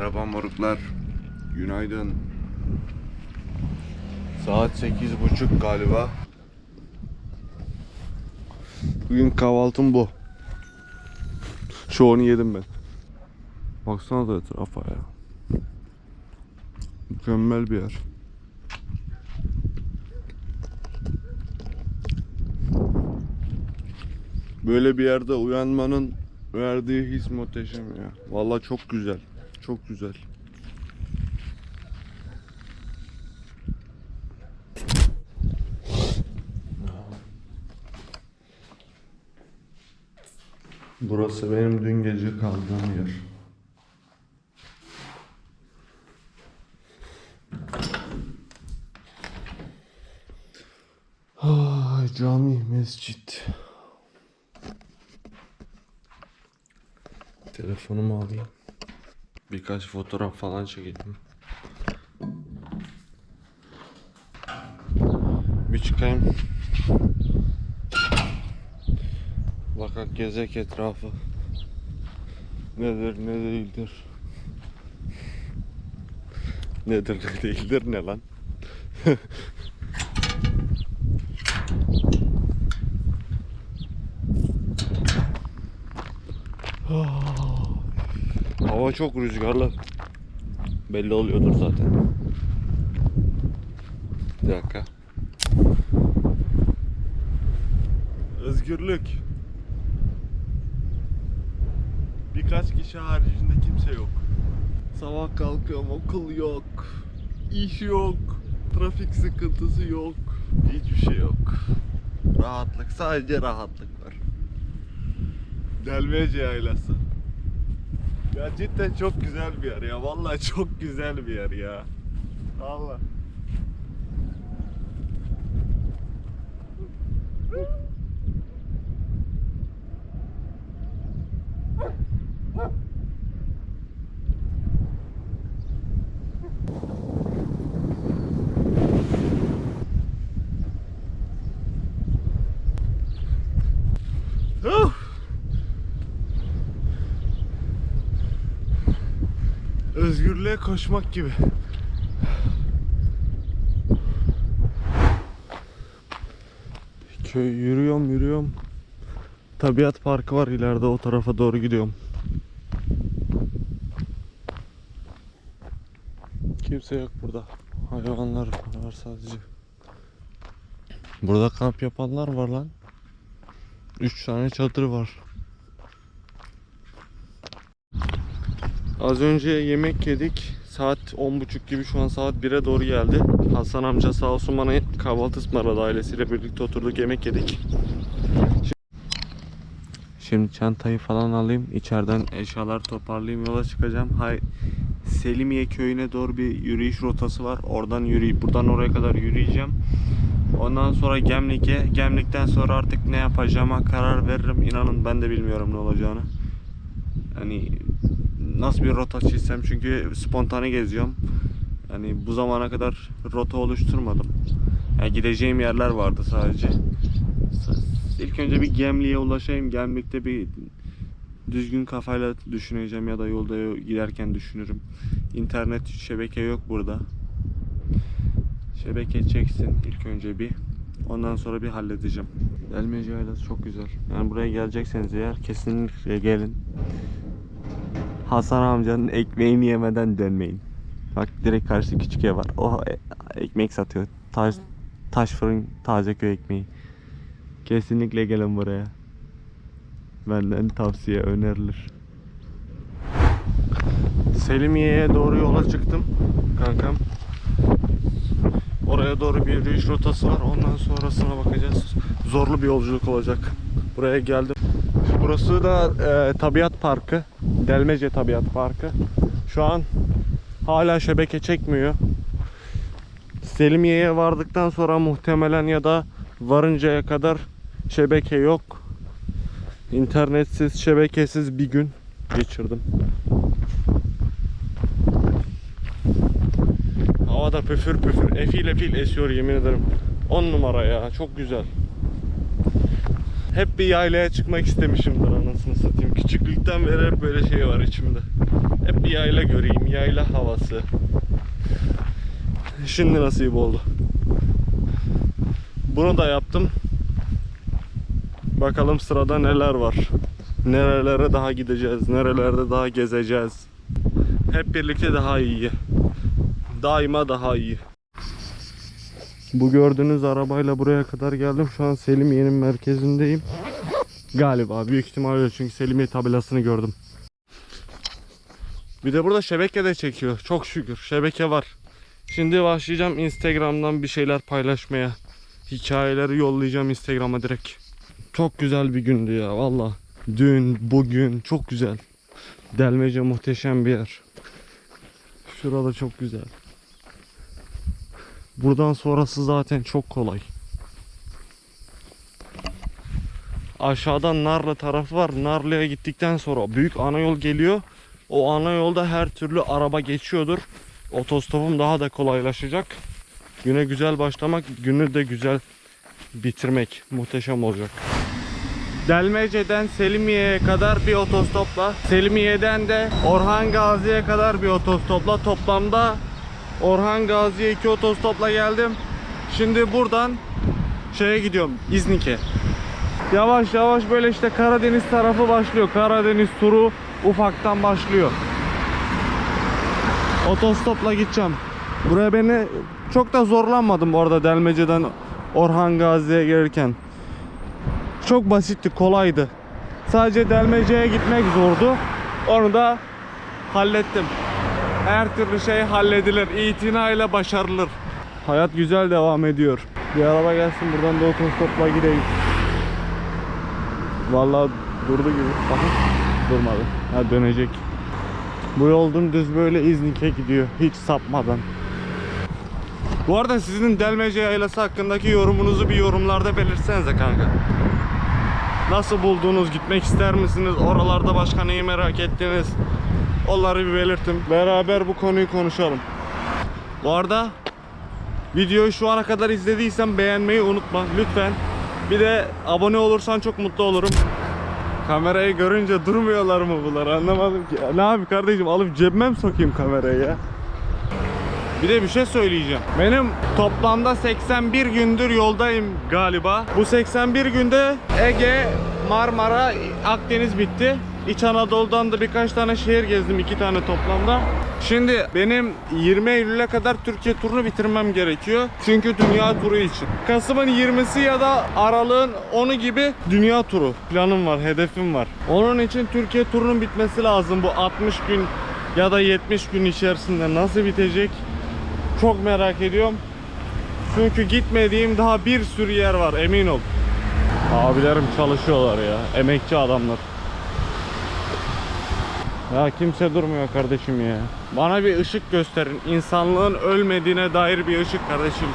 Merhaba moruklar. Günaydın. Saat sekiz buçuk galiba. Bugün kahvaltım bu. Çoğunu yedim ben. Baksana da etrafa ya. Mükemmel bir yer. Böyle bir yerde uyanmanın verdiği his muhteşem ya. Vallahi çok güzel. Çok güzel. Burası benim dün gece kaldığım yer. Ay cami, mescit. Telefonumu alayım. Birkaç fotoğraf falan çekeyim. Bir çıkayım. Bakak gezek etrafı. Nedir ne değildir. Nedir ne değildir ne lan? Hava çok rüzgarlı. Belli oluyordur zaten. Bir dakika. Özgürlük. Birkaç kişi haricinde kimse yok. Sabah kalkıyorum okul yok. iş yok. Trafik sıkıntısı yok. Hiçbir şey yok. Rahatlık sadece rahatlık var. Delmece yaylası. Ya cidden çok güzel bir yer ya. Vallahi çok güzel bir yer ya. Allah. Özgürlüğe koşmak gibi. Köy yürüyorum yürüyorum. Tabiat parkı var ileride o tarafa doğru gidiyorum. Kimse yok burada. Hayvanlar var sadece. Burada kamp yapanlar var lan. 3 tane çadır var. Az önce yemek yedik. Saat 10.30 gibi şu an saat 1'e doğru geldi. Hasan amca sağ olsun bana kahvaltı ısmarladı ailesiyle birlikte oturduk yemek yedik. Şimdi, çantayı falan alayım. içeriden eşyalar toparlayayım yola çıkacağım. Hay Selimiye köyüne doğru bir yürüyüş rotası var. Oradan yürüyüp buradan oraya kadar yürüyeceğim. Ondan sonra Gemlik'e, Gemlik'ten sonra artık ne yapacağıma karar veririm. İnanın ben de bilmiyorum ne olacağını. Hani nasıl bir rota çizsem çünkü spontane geziyorum. Yani bu zamana kadar rota oluşturmadım. Yani gideceğim yerler vardı sadece. İlk önce bir Gemlik'e ulaşayım. Gemlik'te bir düzgün kafayla düşüneceğim ya da yolda giderken düşünürüm. İnternet şebeke yok burada. Şebeke çeksin ilk önce bir. Ondan sonra bir halledeceğim. Delmece Yaylası çok güzel. Yani buraya gelecekseniz eğer kesinlikle gelin. Hasan amcanın ekmeğini yemeden dönmeyin. Bak direkt karşı küçük ev var. O ekmek satıyor. Taş, taş fırın taze köy ekmeği. Kesinlikle gelin buraya. Benden tavsiye önerilir. Selimiye'ye doğru yola çıktım kankam. Oraya doğru bir yürüyüş rotası var. Ondan sonrasına bakacağız. Zorlu bir yolculuk olacak. Buraya geldim. Burası da e, tabiat parkı. Delmece Tabiat Parkı. Şu an hala şebeke çekmiyor. Selimiye'ye vardıktan sonra muhtemelen ya da varıncaya kadar şebeke yok. İnternetsiz, şebekesiz bir gün geçirdim. Havada püfür püfür, efil efil esiyor yemin ederim. 10 numara ya, çok güzel. Hep bir yaylaya çıkmak istemişimdir anasını satayım. Küçüklükten beri hep böyle şey var içimde. Hep bir yayla göreyim. Yayla havası. Şimdi nasip oldu. Bunu da yaptım. Bakalım sırada neler var. Nerelere daha gideceğiz. Nerelerde daha gezeceğiz. Hep birlikte daha iyi. Daima daha iyi. Bu gördüğünüz arabayla buraya kadar geldim. Şu an Selimiye'nin merkezindeyim. Galiba büyük ihtimal öyle çünkü Selimiye tabelasını gördüm. Bir de burada şebeke de çekiyor. Çok şükür şebeke var. Şimdi başlayacağım Instagram'dan bir şeyler paylaşmaya. Hikayeleri yollayacağım Instagram'a direkt. Çok güzel bir gündü ya valla. Dün, bugün çok güzel. Delmece muhteşem bir yer. Şurada çok güzel. Buradan sonrası zaten çok kolay. Aşağıdan Narlı tarafı var. Narlı'ya gittikten sonra büyük ana yol geliyor. O ana yolda her türlü araba geçiyordur. Otostopum daha da kolaylaşacak. Güne güzel başlamak, günü de güzel bitirmek muhteşem olacak. Delmece'den Selimiye'ye kadar bir otostopla, Selimiye'den de Orhan Gazi'ye kadar bir otostopla toplamda Orhan Gazi'ye iki otostopla geldim. Şimdi buradan şeye gidiyorum İznik'e. Yavaş yavaş böyle işte Karadeniz tarafı başlıyor. Karadeniz turu ufaktan başlıyor. Otostopla gideceğim. Buraya beni çok da zorlanmadım orada Delmece'den Orhan Gazi'ye gelirken. Çok basitti, kolaydı. Sadece Delmece'ye gitmek zordu. Onu da hallettim. Her türlü şey halledilir. İtinayla başarılır. Hayat güzel devam ediyor. Bir araba gelsin buradan da otostopla gideyim. Vallahi durdu gibi. Aha, durmadı. Ha dönecek. Bu yol dümdüz böyle İznik'e gidiyor. Hiç sapmadan. Bu arada sizin Delmece Yaylası hakkındaki yorumunuzu bir yorumlarda belirtsenize kanka. Nasıl buldunuz? Gitmek ister misiniz? Oralarda başka neyi merak ettiniz? Onları bir belirtin. Beraber bu konuyu konuşalım. Bu arada videoyu şu ana kadar izlediysen beğenmeyi unutma lütfen. Bir de abone olursan çok mutlu olurum. Kamerayı görünce durmuyorlar mı bunlar anlamadım ki. Ne abi kardeşim alıp cebime mi sokayım kamerayı ya? Bir de bir şey söyleyeceğim. Benim toplamda 81 gündür yoldayım galiba. Bu 81 günde Ege, Marmara, Akdeniz bitti. İç Anadolu'dan da birkaç tane şehir gezdim. iki tane toplamda. Şimdi benim 20 Eylül'e kadar Türkiye turunu bitirmem gerekiyor. Çünkü dünya turu için. Kasım'ın 20'si ya da Aralık'ın 10'u gibi dünya turu planım var, hedefim var. Onun için Türkiye turunun bitmesi lazım. Bu 60 gün ya da 70 gün içerisinde nasıl bitecek? Çok merak ediyorum. Çünkü gitmediğim daha bir sürü yer var emin ol. Abilerim çalışıyorlar ya. Emekçi adamlar. Ya kimse durmuyor kardeşim ya. Bana bir ışık gösterin. İnsanlığın ölmediğine dair bir ışık kardeşim.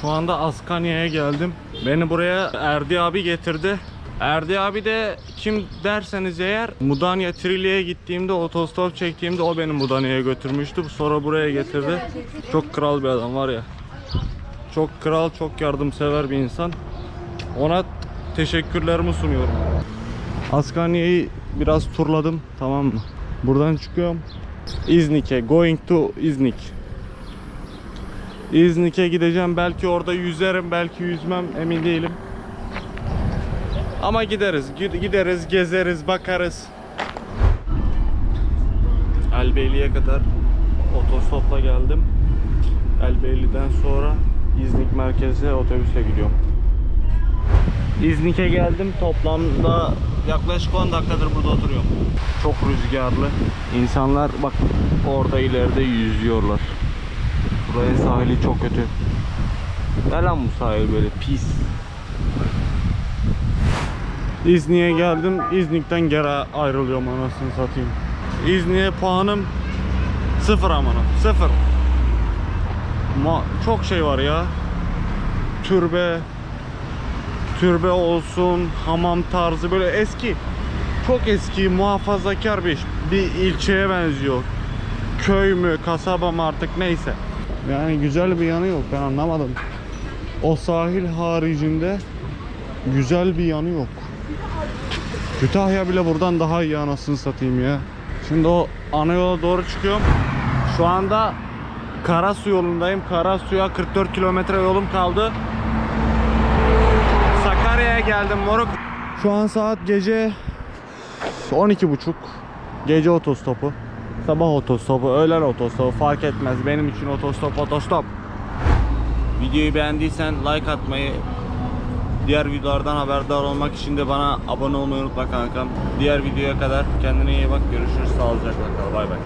Şu anda Askanya'ya geldim. Beni buraya Erdi abi getirdi. Erdi abi de kim derseniz eğer Mudanya Trilya'ya gittiğimde otostop çektiğimde o beni Mudanya'ya götürmüştü. Sonra buraya getirdi. Çok kral bir adam var ya. Çok kral, çok yardımsever bir insan. Ona teşekkürlerimi sunuyorum. Askanya'yı biraz turladım tamam mı? Buradan çıkıyorum. İznik'e. Going to İznik. İznik'e gideceğim. Belki orada yüzerim, belki yüzmem emin değilim. Ama gideriz. Gid- Gideriz, gezeriz, bakarız. Elbeyli'ye kadar otostopla geldim. Elbeyli'den sonra İznik merkeze otobüsle gidiyorum. İznik'e geldim. Toplamda yaklaşık 10 dakikadır burada oturuyorum. Çok rüzgarlı. İnsanlar bak orada ileride yüzüyorlar. Buraya sahili çok kötü. Ne lan bu sahil böyle pis. İznik'e geldim. İznik'ten geri ayrılıyorum anasını satayım. İznik'e puanım sıfır amına. Sıfır. Ma çok şey var ya. Türbe, türbe olsun, hamam tarzı böyle eski. Çok eski, muhafazakar bir bir ilçeye benziyor. Köy mü, kasaba mı artık neyse. Yani güzel bir yanı yok ben anlamadım. O sahil haricinde güzel bir yanı yok. Kütahya bile buradan daha iyi anasını satayım ya. Şimdi o ana yola doğru çıkıyorum. Şu anda Karasu yolundayım. Karasu'ya 44 kilometre yolum kaldı. Sakarya'ya geldim moruk. Şu an saat gece 12.30. Gece otostopu. Sabah otostopu, öğlen otostopu fark etmez. Benim için otostop otostop. Videoyu beğendiysen like atmayı, diğer videolardan haberdar olmak için de bana abone olmayı unutma kankam. Diğer videoya kadar kendine iyi bak. Görüşürüz. Sağlıcakla kal. Bay bay.